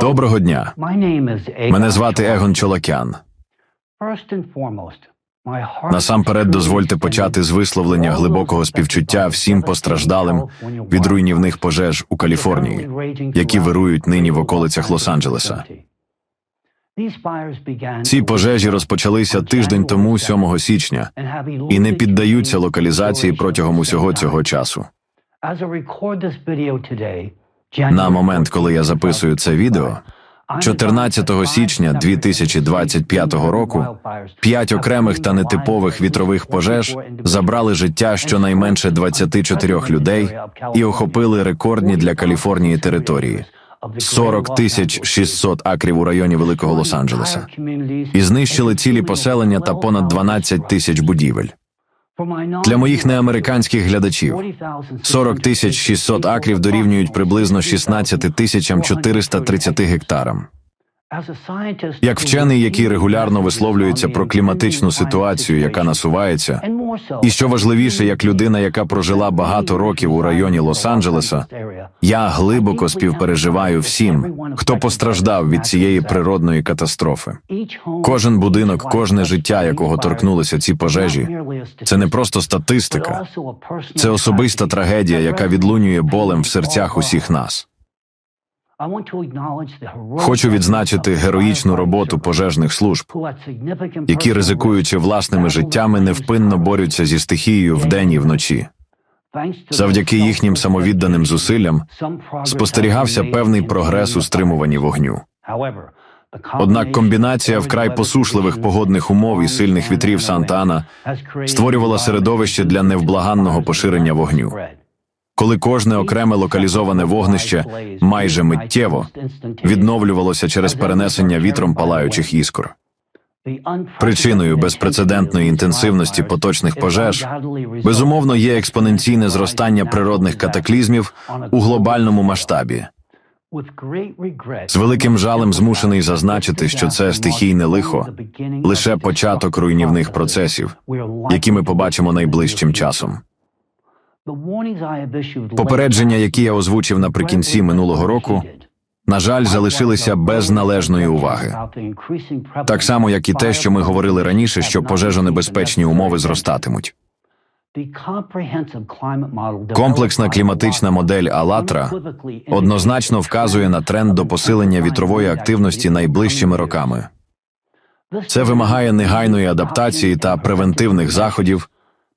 Доброго дня. Мене звати Егон Чолакян. Насамперед дозвольте почати з висловлення глибокого співчуття всім постраждалим від руйнівних пожеж у Каліфорнії, які вирують нині в околицях Лос-Анджелеса. Ці пожежі розпочалися тиждень тому, 7 січня, і не піддаються локалізації протягом усього цього часу. На момент, коли я записую це відео, 14 січня 2025 року п'ять окремих та нетипових вітрових пожеж забрали життя щонайменше 24 людей і охопили рекордні для Каліфорнії території 40 тисяч 600 акрів у районі Великого Лос-Анджелеса. І знищили цілі поселення та понад 12 тисяч будівель. Для моїх неамериканських глядачів 40 тисяч 600 акрів дорівнюють приблизно 16 тисячам 430 гектарам. Як вчений, який регулярно висловлюється про кліматичну ситуацію, яка насувається, і що важливіше, як людина, яка прожила багато років у районі Лос-Анджелеса, я глибоко співпереживаю всім, хто постраждав від цієї природної катастрофи. Кожен будинок, кожне життя, якого торкнулися ці пожежі, це не просто статистика, це особиста трагедія, яка відлунює болем в серцях усіх нас. Хочу відзначити героїчну роботу пожежних служб, які, ризикуючи власними життями, невпинно борються зі стихією вдень і вночі. Завдяки їхнім самовідданим зусиллям спостерігався певний прогрес у стримуванні вогню. Однак комбінація вкрай посушливих погодних умов і сильних вітрів Санта-Ана створювала середовище для невблаганного поширення вогню. Коли кожне окреме локалізоване вогнище майже миттєво відновлювалося через перенесення вітром палаючих іскор. Причиною безпрецедентної інтенсивності поточних пожеж безумовно є експоненційне зростання природних катаклізмів у глобальному масштабі. З великим жалем змушений зазначити, що це стихійне лихо лише початок руйнівних процесів, які ми побачимо найближчим часом. Попередження, які я озвучив наприкінці минулого року, на жаль, залишилися без належної уваги. Так само, як і те, що ми говорили раніше, що пожежонебезпечні умови зростатимуть. Комплексна кліматична модель Алатра однозначно вказує на тренд до посилення вітрової активності найближчими роками. Це вимагає негайної адаптації та превентивних заходів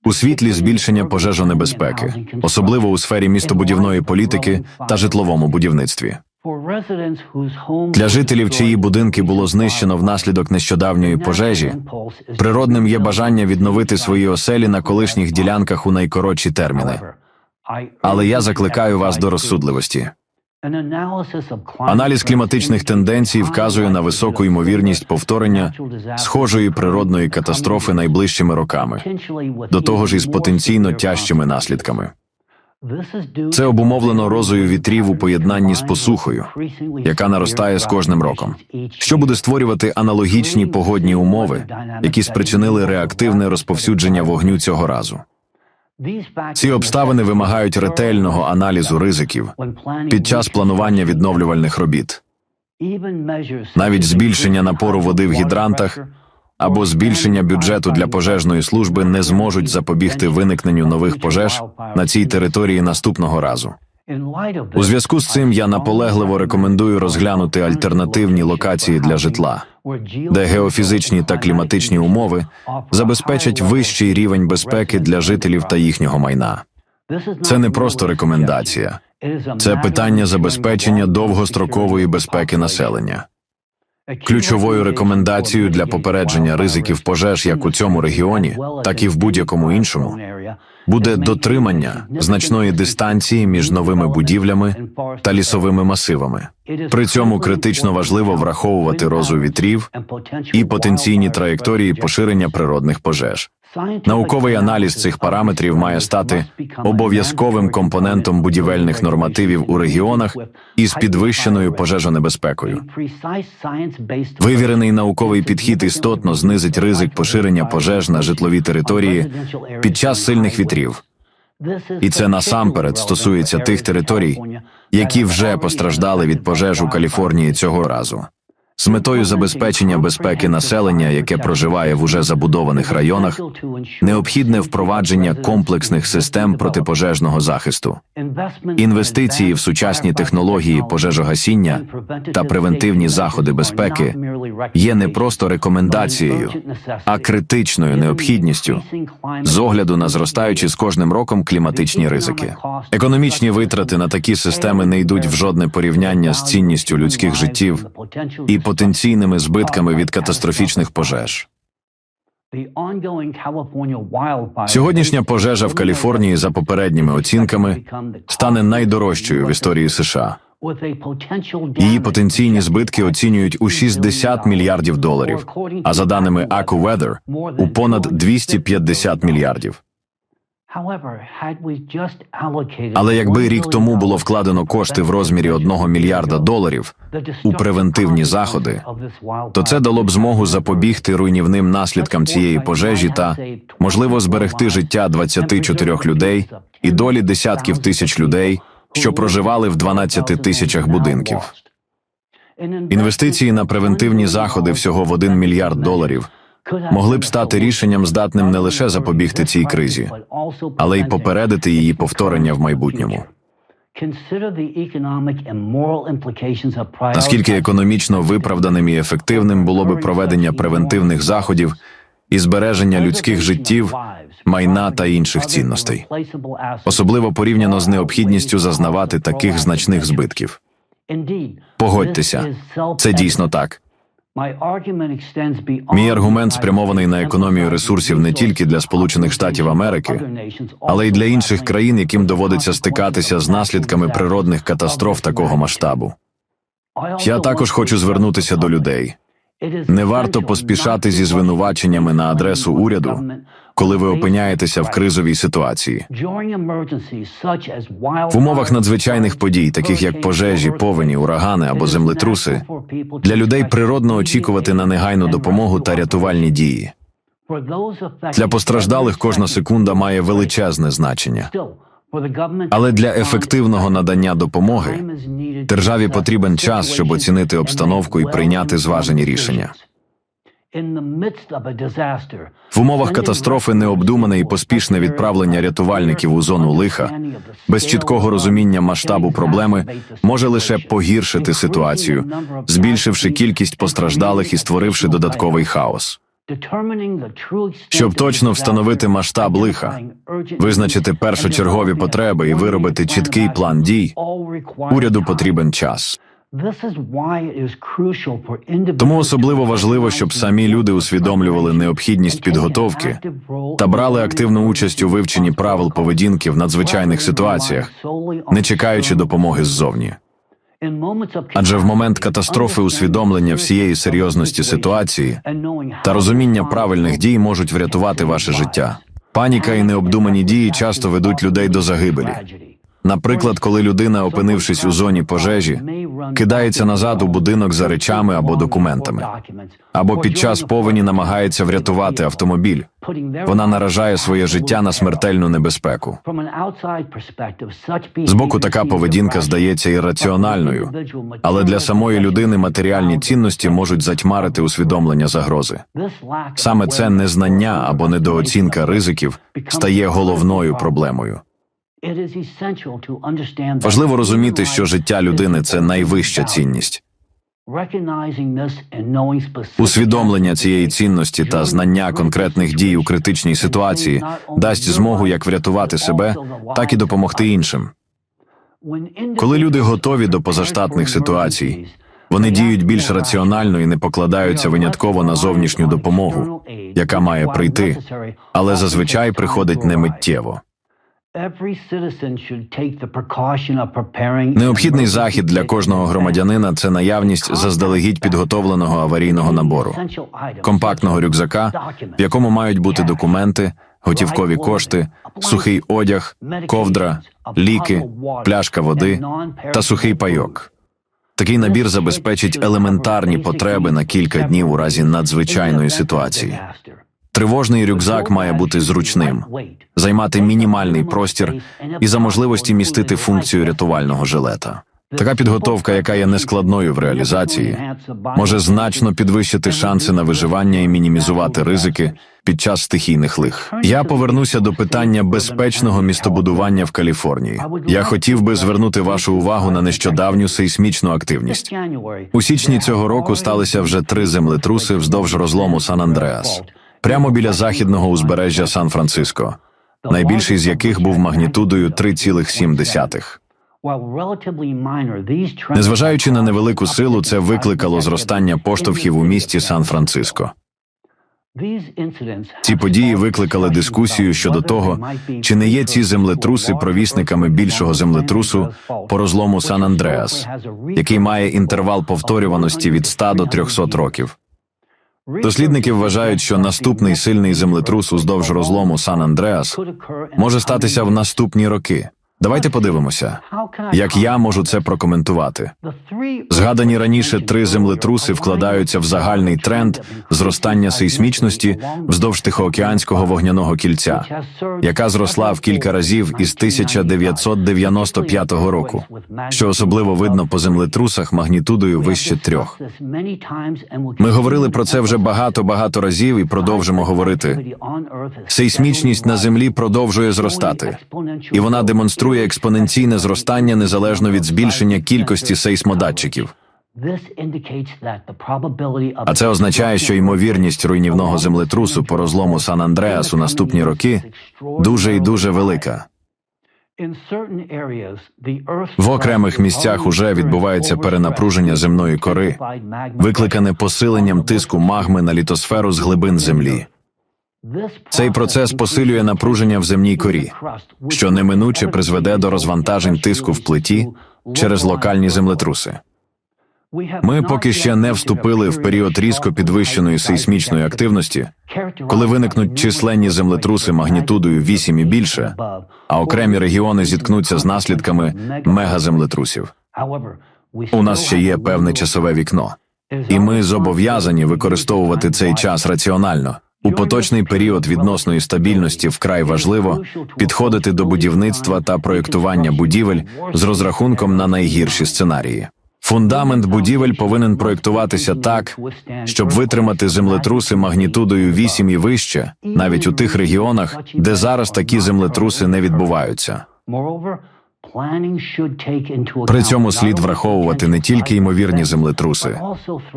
у світлі збільшення пожежонебезпеки, особливо у сфері містобудівної політики та житловому будівництві. Для жителів, чиї будинки було знищено внаслідок нещодавньої пожежі, природним є бажання відновити свої оселі на колишніх ділянках у найкоротші терміни. Але я закликаю вас до розсудливості. Аналіз кліматичних тенденцій вказує на високу ймовірність повторення схожої природної катастрофи найближчими роками, до того ж із потенційно тяжчими наслідками. Це обумовлено розою вітрів у поєднанні з посухою, яка наростає з кожним роком, що буде створювати аналогічні погодні умови, які спричинили реактивне розповсюдження вогню цього разу. Ці обставини вимагають ретельного аналізу ризиків під час планування відновлювальних робіт. Навіть збільшення напору води в гідрантах або збільшення бюджету для пожежної служби не зможуть запобігти виникненню нових пожеж на цій території наступного разу. У зв'язку з цим я наполегливо рекомендую розглянути альтернативні локації для житла, де геофізичні та кліматичні умови забезпечать вищий рівень безпеки для жителів та їхнього майна. Це не просто рекомендація, це питання забезпечення довгострокової безпеки населення. Ключовою рекомендацією для попередження ризиків пожеж як у цьому регіоні, так і в будь-якому іншому, буде дотримання значної дистанції між новими будівлями та лісовими масивами. При цьому критично важливо враховувати розу вітрів і потенційні траєкторії поширення природних пожеж. Науковий аналіз цих параметрів має стати обов'язковим компонентом будівельних нормативів у регіонах із підвищеною пожежонебезпекою. Вивірений науковий підхід істотно знизить ризик поширення пожеж на житлові території під час сильних вітрів. І це насамперед стосується тих територій, які вже постраждали від пожеж у Каліфорнії цього разу. З метою забезпечення безпеки населення, яке проживає в уже забудованих районах, необхідне впровадження комплексних систем протипожежного захисту, інвестиції в сучасні технології пожежогасіння та превентивні заходи безпеки є не просто рекомендацією, а критичною необхідністю з огляду на зростаючі з кожним роком кліматичні ризики. Економічні витрати на такі системи не йдуть в жодне порівняння з цінністю людських життів і потенційними збитками від катастрофічних пожеж. Сьогоднішня пожежа в Каліфорнії, за попередніми оцінками, стане найдорожчою в історії США. Її потенційні збитки оцінюють у 60 мільярдів доларів, а за даними AccuWeather – у понад 250 мільярдів. Але якби рік тому було вкладено кошти в розмірі 1 мільярда доларів у превентивні заходи, то це дало б змогу запобігти руйнівним наслідкам цієї пожежі та, можливо, зберегти життя 24 людей і долі десятків тисяч людей, що проживали в 12 тисячах будинків. Інвестиції на превентивні заходи всього в 1 мільярд доларів могли б стати рішенням здатним не лише запобігти цій кризі, але й попередити її повторення в майбутньому. Наскільки економічно виправданим і ефективним було би проведення превентивних заходів і збереження людських життів, майна та інших цінностей, особливо порівняно з необхідністю зазнавати таких значних збитків. Погодьтеся, це дійсно так. Мій аргумент спрямований на економію ресурсів не тільки для Сполучених Штатів Америки, але й для інших країн, яким доводиться стикатися з наслідками природних катастроф такого масштабу. Я також хочу звернутися до людей. Не варто поспішати зі звинуваченнями на адресу уряду, коли ви опиняєтеся в кризовій ситуації. В умовах надзвичайних подій, таких як пожежі, повені, урагани або землетруси, для людей природно очікувати на негайну допомогу та рятувальні дії. Для постраждалих кожна секунда має величезне значення. Але для ефективного надання допомоги державі потрібен час, щоб оцінити обстановку і прийняти зважені рішення. В умовах катастрофи необдумане і поспішне відправлення рятувальників у зону лиха без чіткого розуміння масштабу проблеми може лише погіршити ситуацію, збільшивши кількість постраждалих і створивши додатковий хаос. Щоб точно встановити масштаб лиха, визначити першочергові потреби і виробити чіткий план дій, уряду потрібен час. Тому особливо важливо, щоб самі люди усвідомлювали необхідність підготовки та брали активну участь у вивченні правил поведінки в надзвичайних ситуаціях, не чекаючи допомоги ззовні. Адже в момент катастрофи усвідомлення всієї серйозності ситуації та розуміння правильних дій можуть врятувати ваше життя. Паніка і необдумані дії часто ведуть людей до загибелі. Наприклад, коли людина, опинившись у зоні пожежі, кидається назад у будинок за речами або документами, або під час повені намагається врятувати автомобіль, вона наражає своє життя на смертельну небезпеку. Збоку така поведінка здається ірраціональною, але для самої людини матеріальні цінності можуть затьмарити усвідомлення загрози. Саме це незнання або недооцінка ризиків стає головною проблемою. Важливо розуміти, що життя людини це найвища цінність. Усвідомлення цієї цінності та знання конкретних дій у критичній ситуації дасть змогу як врятувати себе, так і допомогти іншим. Коли люди готові до позаштатних ситуацій, вони діють більш раціонально і не покладаються винятково на зовнішню допомогу, яка має прийти, але зазвичай приходить не миттєво. Необхідний захід для кожного громадянина це наявність заздалегідь підготовленого аварійного набору, компактного рюкзака, в якому мають бути документи, готівкові кошти, сухий одяг, ковдра, ліки, пляшка води та сухий пайок. Такий набір забезпечить елементарні потреби на кілька днів у разі надзвичайної ситуації. Тривожний рюкзак має бути зручним, займати мінімальний простір і за можливості містити функцію рятувального жилета. Така підготовка, яка є нескладною в реалізації, може значно підвищити шанси на виживання і мінімізувати ризики під час стихійних лих. Я повернуся до питання безпечного містобудування в Каліфорнії. Я хотів би звернути вашу увагу на нещодавню сейсмічну активність. У січні цього року сталися вже три землетруси вздовж розлому Сан-Андреас, прямо біля західного узбережжя Сан-Франциско, найбільший з яких був магнітудою 3,7. Незважаючи на невелику силу, це викликало зростання поштовхів у місті Сан-Франциско. Ці події викликали дискусію щодо того, чи не є ці землетруси провісниками більшого землетрусу по розлому Сан-Андреас, який має інтервал повторюваності від 100 до 300 років. Дослідники вважають, що наступний сильний землетрус уздовж розлому Сан-Андреас може статися в наступні роки. Давайте подивимося, як я можу це прокоментувати. Згадані раніше три землетруси вкладаються в загальний тренд зростання сейсмічності вздовж Тихоокеанського вогняного кільця, яка зросла в кілька разів із 1995 року, що особливо видно по землетрусах магнітудою вище трьох. Ми говорили про це вже багато-багато разів і продовжимо говорити. Сейсмічність на землі продовжує зростати, і вона демонструє експоненційне зростання незалежно від збільшення кількості сейсмодатчиків. А це означає, що ймовірність руйнівного землетрусу по розлому Сан-Андреас у наступні роки дуже і дуже велика. В окремих місцях уже відбувається перенапруження земної кори, викликане посиленням тиску магми на літосферу з глибин землі. Цей процес посилює напруження в земній корі, що неминуче призведе до розвантажень тиску в плиті через локальні землетруси. Ми поки ще не вступили в період різко підвищеної сейсмічної активності, коли виникнуть численні землетруси магнітудою 8 і більше, а окремі регіони зіткнуться з наслідками мегаземлетрусів. У нас ще є певне часове вікно, і ми зобов'язані використовувати цей час раціонально. У поточний період відносної стабільності вкрай важливо підходити до будівництва та проєктування будівель з розрахунком на найгірші сценарії. Фундамент будівель повинен проєктуватися так, щоб витримати землетруси магнітудою 8 і вище, навіть у тих регіонах, де зараз такі землетруси не відбуваються. При цьому слід враховувати не тільки ймовірні землетруси,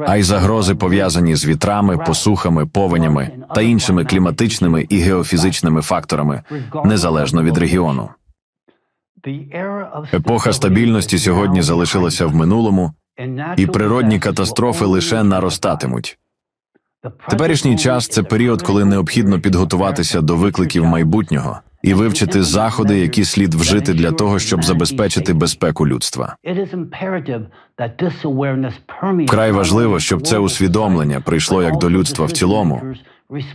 а й загрози пов'язані з вітрами, посухами, повенями та іншими кліматичними і геофізичними факторами, незалежно від регіону. Епоха стабільності сьогодні залишилася в минулому, і природні катастрофи лише наростатимуть. Теперішній час це період, коли необхідно підготуватися до викликів майбутнього і вивчити заходи, які слід вжити для того, щоб забезпечити безпеку людства. Вкрай важливо, щоб це усвідомлення прийшло як до людства в цілому,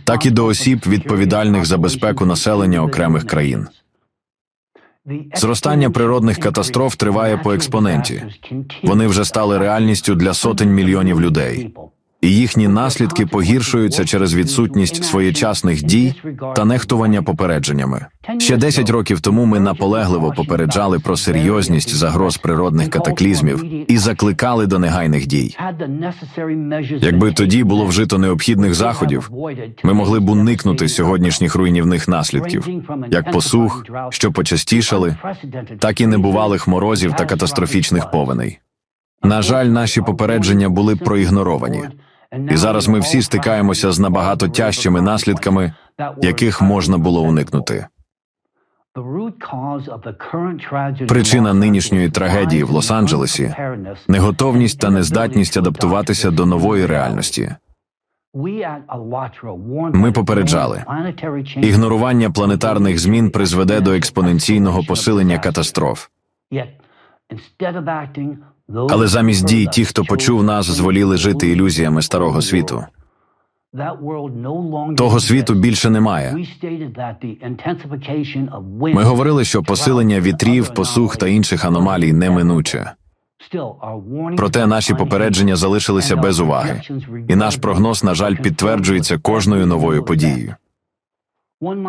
так і до осіб, відповідальних за безпеку населення окремих країн. Зростання природних катастроф триває по експоненті. Вони вже стали реальністю для сотень мільйонів людей і їхні наслідки погіршуються через відсутність своєчасних дій та нехтування попередженнями. Ще 10 років тому ми наполегливо попереджали про серйозність загроз природних катаклізмів і закликали до негайних дій. Якби тоді було вжито необхідних заходів, ми могли б уникнути сьогоднішніх руйнівних наслідків, як посух, що почастішали, так і небувалих морозів та катастрофічних повеней. На жаль, наші попередження були проігноровані. І зараз ми всі стикаємося з набагато тяжчими наслідками, яких можна було уникнути. Причина нинішньої трагедії в Лос-Анджелесі неготовність та нездатність адаптуватися до нової реальності. Ми попереджали ігнорування планетарних змін призведе до експоненційного посилення катастроф. Але замість дій ті, хто почув нас, зволіли жити ілюзіями старого світу. Того світу більше немає. Ми говорили, що посилення вітрів, посух та інших аномалій неминуче. Проте наші попередження залишилися без уваги, і наш прогноз, на жаль, підтверджується кожною новою подією.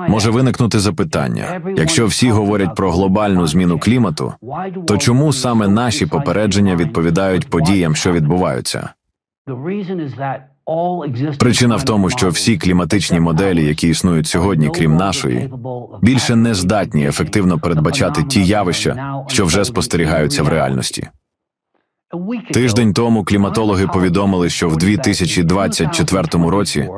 Може виникнути запитання: якщо всі говорять про глобальну зміну клімату, то чому саме наші попередження відповідають подіям, що відбуваються? Причина в тому, що всі кліматичні моделі, які існують сьогодні, крім нашої, більше не здатні ефективно передбачати ті явища, що вже спостерігаються в реальності. Тиждень тому кліматологи повідомили, що в 2024 році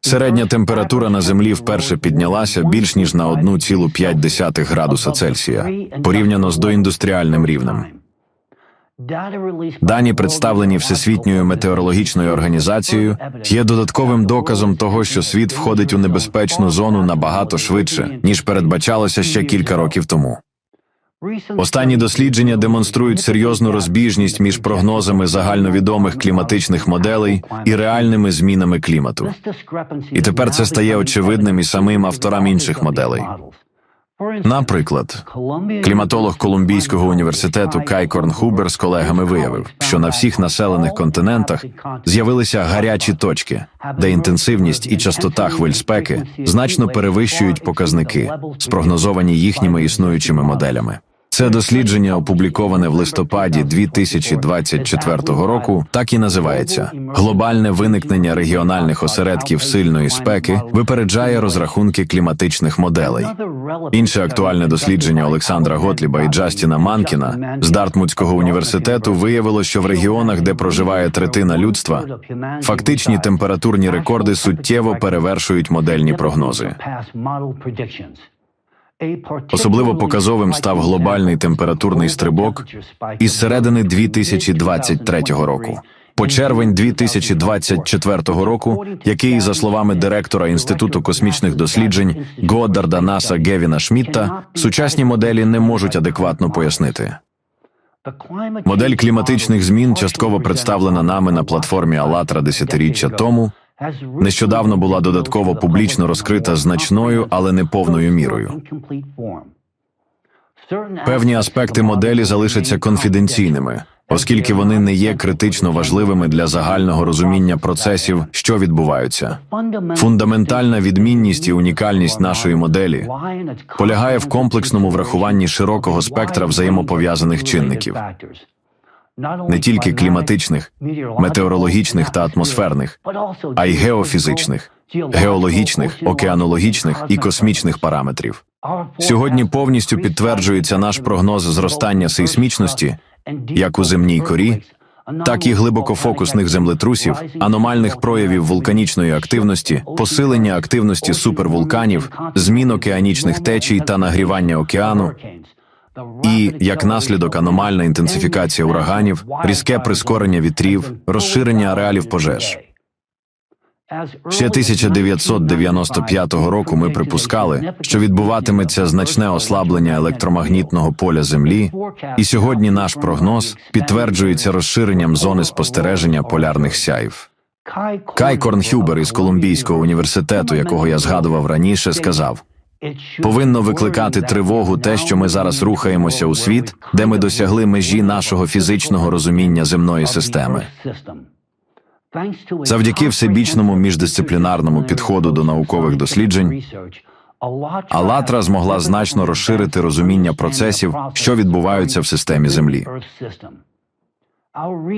середня температура на землі вперше піднялася більш ніж на 1,5 градуса Цельсія порівняно з доіндустріальним рівнем. Дані, представлені Всесвітньою метеорологічною організацією, є додатковим доказом того, що світ входить у небезпечну зону набагато швидше, ніж передбачалося ще кілька років тому. Останні дослідження демонструють серйозну розбіжність між прогнозами загальновідомих кліматичних моделей і реальними змінами клімату. І тепер це стає очевидним і самим авторам інших моделей. Наприклад, кліматолог Колумбійського університету Кай Корнхубер з колегами виявив, що на всіх населених континентах з'явилися гарячі точки, де інтенсивність і частота хвиль спеки значно перевищують показники, спрогнозовані їхніми існуючими моделями. Це дослідження, опубліковане в листопаді 2024 року, так і називається глобальне виникнення регіональних осередків сильної спеки випереджає розрахунки кліматичних моделей. Інше актуальне дослідження Олександра Готліба і Джастіна Манкіна з Дартмутського університету виявило, що в регіонах, де проживає третина людства, фактичні температурні рекорди суттєво перевершують модельні прогнози. Особливо показовим став глобальний температурний стрибок із середини 2023 року. По червень 2024 року, який, за словами директора Інституту космічних досліджень Годдарда Наса Гевіна Шмітта, сучасні моделі не можуть адекватно пояснити. Модель кліматичних змін частково представлена нами на платформі Алатра десятиріччя тому. Нещодавно була додатково публічно розкрита значною, але не повною мірою. Певні аспекти моделі залишаться конфіденційними, оскільки вони не є критично важливими для загального розуміння процесів, що відбуваються. Фундаментальна відмінність і унікальність нашої моделі полягає в комплексному врахуванні широкого спектра взаємопов'язаних чинників. Не тільки кліматичних, метеорологічних та атмосферних, а й геофізичних, геологічних, океанологічних і космічних параметрів. Сьогодні повністю підтверджується наш прогноз зростання сейсмічності як у земній корі, так і глибокофокусних землетрусів, аномальних проявів вулканічної активності, посилення активності супервулканів, змін океанічних течій та нагрівання океану. І як наслідок аномальна інтенсифікація ураганів, різке прискорення вітрів, розширення ареалів пожеж. Ще 1995 року ми припускали, що відбуватиметься значне ослаблення електромагнітного поля Землі, і сьогодні наш прогноз підтверджується розширенням зони спостереження полярних сяїв. Кай Корнхюбер із Колумбійського університету, якого я згадував раніше, сказав: повинно викликати тривогу те, що ми зараз рухаємося у світ, де ми досягли межі нашого фізичного розуміння земної системи. Завдяки всебічному міждисциплінарному підходу до наукових досліджень, Алатра змогла значно розширити розуміння процесів, що відбуваються в системі Землі.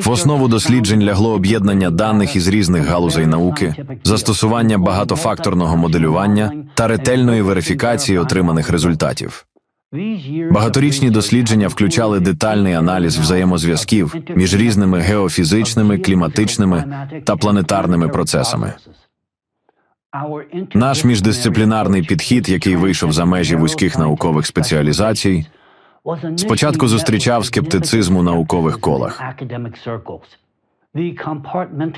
В основу досліджень лягло об'єднання даних із різних галузей науки, застосування багатофакторного моделювання та ретельної верифікації отриманих результатів. Багаторічні дослідження включали детальний аналіз взаємозв'язків між різними геофізичними, кліматичними та планетарними процесами. Наш міждисциплінарний підхід, який вийшов за межі вузьких наукових спеціалізацій, спочатку зустрічав скептицизм у наукових колах.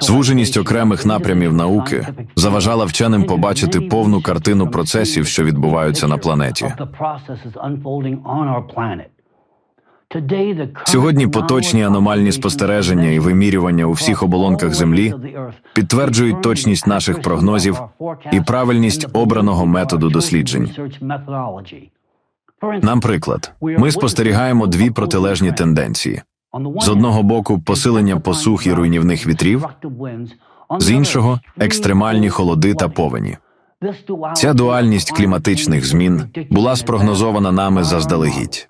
Звуженість окремих напрямів науки заважала вченим побачити повну картину процесів, що відбуваються на планеті. Сьогодні поточні аномальні спостереження і вимірювання у всіх оболонках Землі підтверджують точність наших прогнозів і правильність обраного методу досліджень. Наприклад, ми спостерігаємо дві протилежні тенденції: З одного боку, посилення посух і руйнівних вітрів, з іншого екстремальні холоди та повені. Ця дуальність кліматичних змін була спрогнозована нами заздалегідь.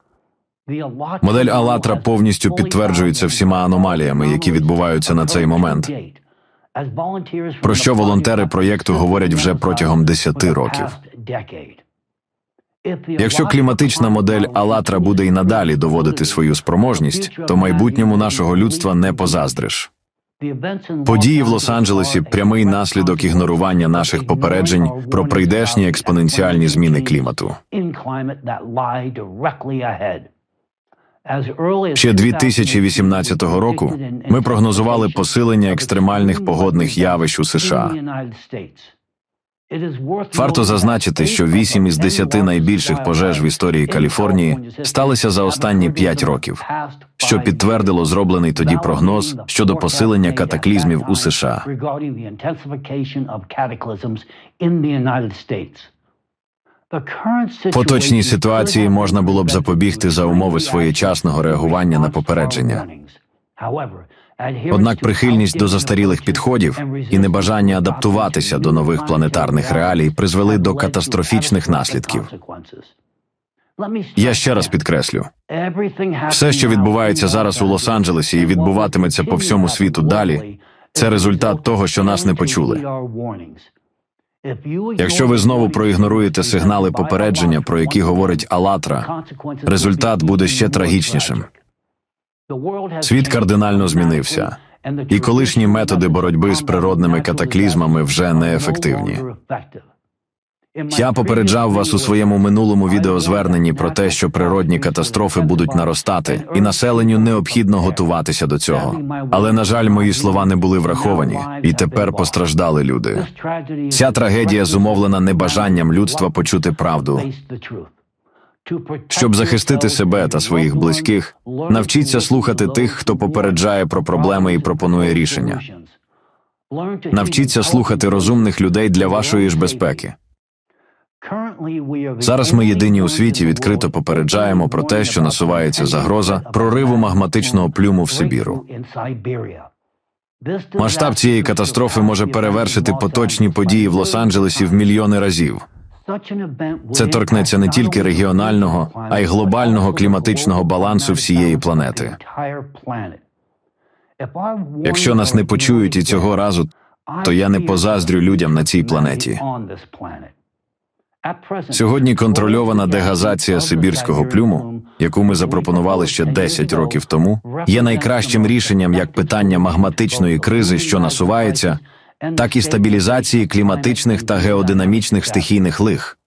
Модель Алатра повністю підтверджується всіма аномаліями, які відбуваються на цей момент. Про що волонтери проєкту говорять вже протягом 10 років. Якщо кліматична модель Алатра буде і надалі доводити свою спроможність, то майбутньому нашого людства не позаздриш. Події в Лос-Анджелесі прямий наслідок ігнорування наших попереджень про прийдешні експоненціальні зміни клімату. Ще 2018 року ми прогнозували посилення екстремальних погодних явищ у США. Варто зазначити, що 8 із 10 найбільших пожеж в історії Каліфорнії сталися за останні 5 років, що підтвердило зроблений тоді прогноз щодо посилення катаклізмів у США. Поточній ситуації можна було б запобігти за умови своєчасного реагування на попередження. Однак прихильність до застарілих підходів і небажання адаптуватися до нових планетарних реалій призвели до катастрофічних наслідків. Я ще раз підкреслю: все, що відбувається зараз у Лос-Анджелесі і відбуватиметься по всьому світу далі, це результат того, що нас не почули. Якщо ви знову проігноруєте сигнали попередження, про які говорить Алатра, результат буде ще трагічнішим. Світ кардинально змінився, і колишні методи боротьби з природними катаклізмами вже неефективні. Я попереджав вас у своєму минулому відеозверненні про те, що природні катастрофи будуть наростати, і населенню необхідно готуватися до цього. Але на жаль, мої слова не були враховані, і тепер постраждали люди. Ця трагедія зумовлена небажанням людства почути правду. Щоб захистити себе та своїх близьких, навчіться слухати тих, хто попереджає про проблеми і пропонує рішення. Навчіться слухати розумних людей для вашої ж безпеки. Зараз ми єдині у світі відкрито попереджаємо про те, що насувається загроза прориву магматичного плюму в Сибіру. Масштаб цієї катастрофи може перевершити поточні події в Лос-Анджелесі в мільйони разів. Це торкнеться не тільки регіонального, а й глобального кліматичного балансу всієї планети. Якщо нас не почують і цього разу, то я не позаздрю людям на цій планеті. Сьогодні контрольована дегазація сибірського плюму, яку ми запропонували ще 10 років тому, є найкращим рішенням як питання магматичної кризи, що насувається, так і стабілізації кліматичних та геодинамічних стихійних лих.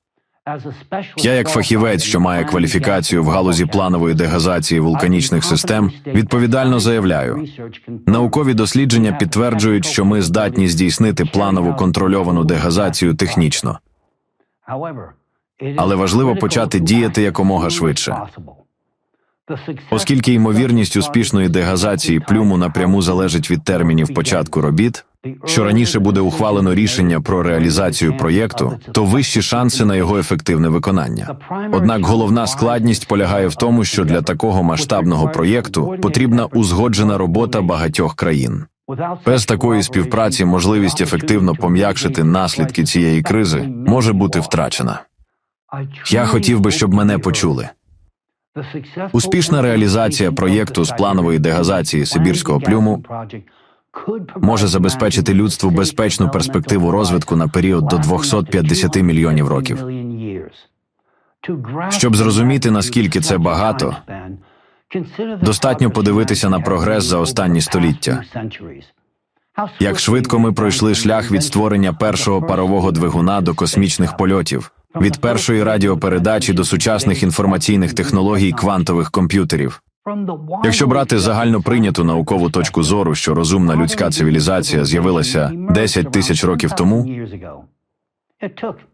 Я, як фахівець, що має кваліфікацію в галузі планової дегазації вулканічних систем, відповідально заявляю, наукові дослідження підтверджують, що ми здатні здійснити планову контрольовану дегазацію технічно. Але важливо почати діяти якомога швидше. Оскільки ймовірність успішної дегазації плюму напряму залежить від термінів початку робіт, що раніше буде ухвалено рішення про реалізацію проєкту, то вищі шанси на його ефективне виконання. Однак головна складність полягає в тому, що для такого масштабного проєкту потрібна узгоджена робота багатьох країн. Без такої співпраці можливість ефективно пом'якшити наслідки цієї кризи може бути втрачена. Я хотів би, щоб мене почули. Успішна реалізація проєкту з планової дегазації Сибірського плюму може забезпечити людству безпечну перспективу розвитку на період до 250 мільйонів років. Щоб зрозуміти, наскільки це багато, достатньо подивитися на прогрес за останні століття. Як швидко ми пройшли шлях від створення першого парового двигуна до космічних польотів, від першої радіопередачі до сучасних інформаційних технологій квантових комп'ютерів. Якщо брати загально прийняту наукову точку зору, що розумна людська цивілізація з'явилася 10 тисяч років тому,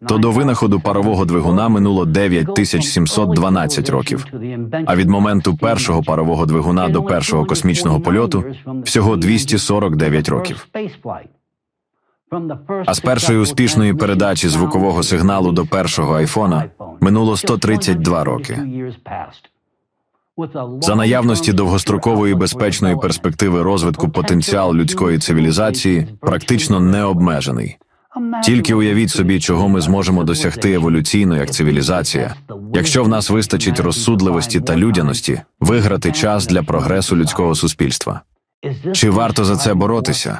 то до винаходу парового двигуна минуло 9712 років. А від моменту першого парового двигуна до першого космічного польоту всього 249 років. А з першої успішної передачі звукового сигналу до першого айфона минуло 132 роки. За наявності довгострокової безпечної перспективи розвитку потенціал людської цивілізації практично не обмежений. Тільки уявіть собі, чого ми зможемо досягти еволюційно як цивілізація, якщо в нас вистачить розсудливості та людяності виграти час для прогресу людського суспільства. Чи варто за це боротися?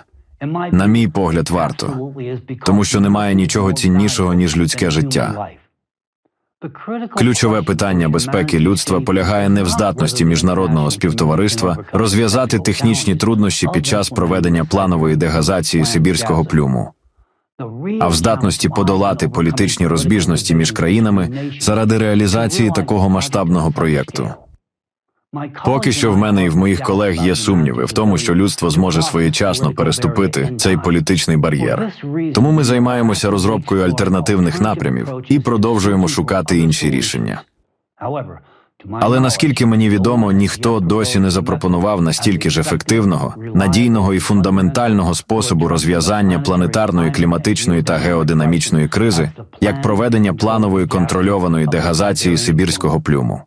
На мій погляд, варто, тому що немає нічого ціннішого ніж людське життя. Ключове питання безпеки людства полягає не в здатності міжнародного співтовариства розв'язати технічні труднощі під час проведення планової дегазації сибірського плюму, а в здатності подолати політичні розбіжності між країнами заради реалізації такого масштабного проєкту. Поки що в мене і в моїх колег є сумніви в тому, що людство зможе своєчасно переступити цей політичний бар'єр. Тому ми займаємося розробкою альтернативних напрямів і продовжуємо шукати інші рішення. Але наскільки мені відомо, ніхто досі не запропонував настільки ж ефективного, надійного і фундаментального способу розв'язання планетарної кліматичної та геодинамічної кризи, як проведення планової контрольованої дегазації сибірського плюму.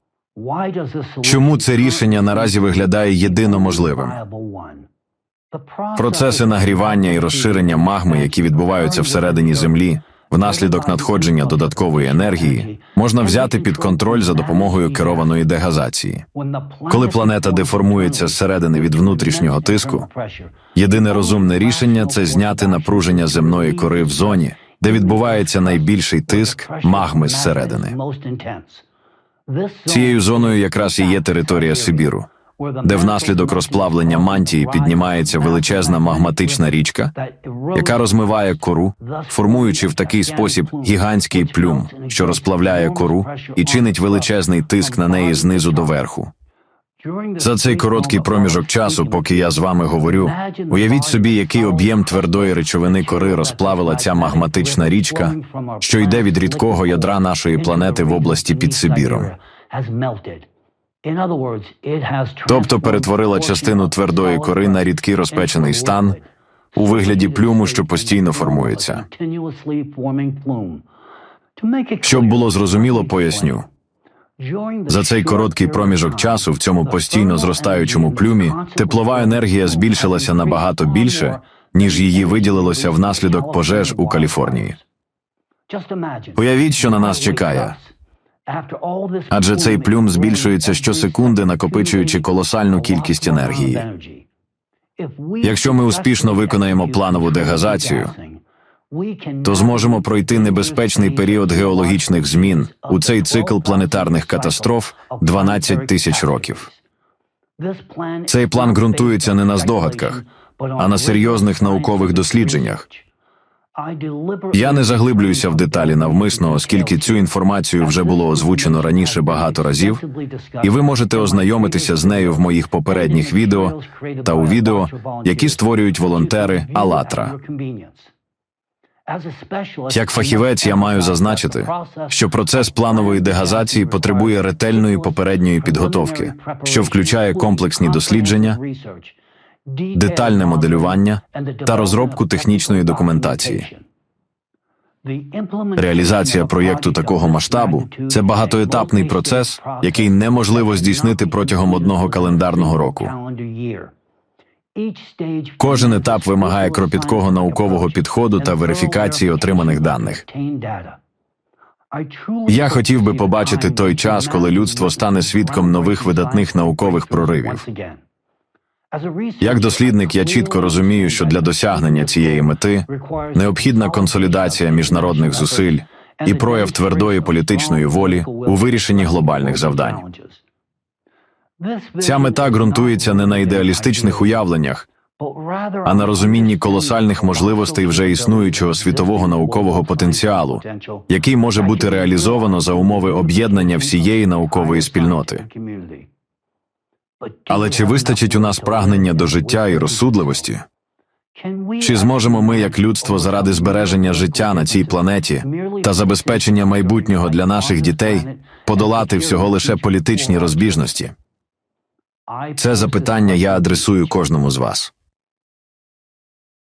Чому це рішення наразі виглядає єдино можливим? Процеси нагрівання і розширення магми, які відбуваються всередині землі, внаслідок надходження додаткової енергії, можна взяти під контроль за допомогою керованої дегазації. Коли планета деформується зсередини від внутрішнього тиску, єдине розумне рішення це зняти напруження земної кори в зоні, де відбувається найбільший тиск магми зсередини. Цією зоною якраз і є територія Сибіру, де внаслідок розплавлення мантії піднімається величезна магматична річка, яка розмиває кору, формуючи в такий спосіб гігантський плюм, що розплавляє кору і чинить величезний тиск на неї знизу до верху. За цей короткий проміжок часу, поки я з вами говорю, уявіть собі, який об'єм твердої речовини кори розплавила ця магматична річка, що йде від рідкого ядра нашої планети в області під Сибіром. Тобто перетворила частину твердої кори на рідкий розпечений стан у вигляді плюму, що постійно формується. Щоб було зрозуміло, поясню. За цей короткий проміжок часу в цьому постійно зростаючому плюмі теплова енергія збільшилася набагато більше, ніж її виділилося внаслідок пожеж у Каліфорнії. Уявіть, що на нас чекає. Адже цей плюм збільшується щосекунди, накопичуючи колосальну кількість енергії. Якщо ми успішно виконаємо планову дегазацію, то зможемо пройти небезпечний період геологічних змін у цей цикл планетарних катастроф 12 тисяч років. Цей план ґрунтується не на здогадках, а на серйозних наукових дослідженнях. Я не заглиблююся в деталі навмисно, оскільки цю інформацію вже було озвучено раніше багато разів, і ви можете ознайомитися з нею в моїх попередніх відео та у відео, які створюють волонтери Алатра. Як фахівець, я маю зазначити, що процес планової дегазації потребує ретельної попередньої підготовки, що включає комплексні дослідження, детальне моделювання та розробку технічної документації. Реалізація проєкту такого масштабу це багатоетапний процес, який неможливо здійснити протягом одного календарного року. Кожен етап вимагає кропіткого наукового підходу та верифікації отриманих даних. Я хотів би побачити той час, коли людство стане свідком нових видатних наукових проривів. Як дослідник, я чітко розумію, що для досягнення цієї мети необхідна консолідація міжнародних зусиль і прояв твердої політичної волі у вирішенні глобальних завдань. Ця мета ґрунтується не на ідеалістичних уявленнях, а на розумінні колосальних можливостей вже існуючого світового наукового потенціалу, який може бути реалізовано за умови об'єднання всієї наукової спільноти. Але чи вистачить у нас прагнення до життя і розсудливості? Чи зможемо ми, як людство, заради збереження життя на цій планеті та забезпечення майбутнього для наших дітей подолати всього лише політичні розбіжності? Це запитання я адресую кожному з вас.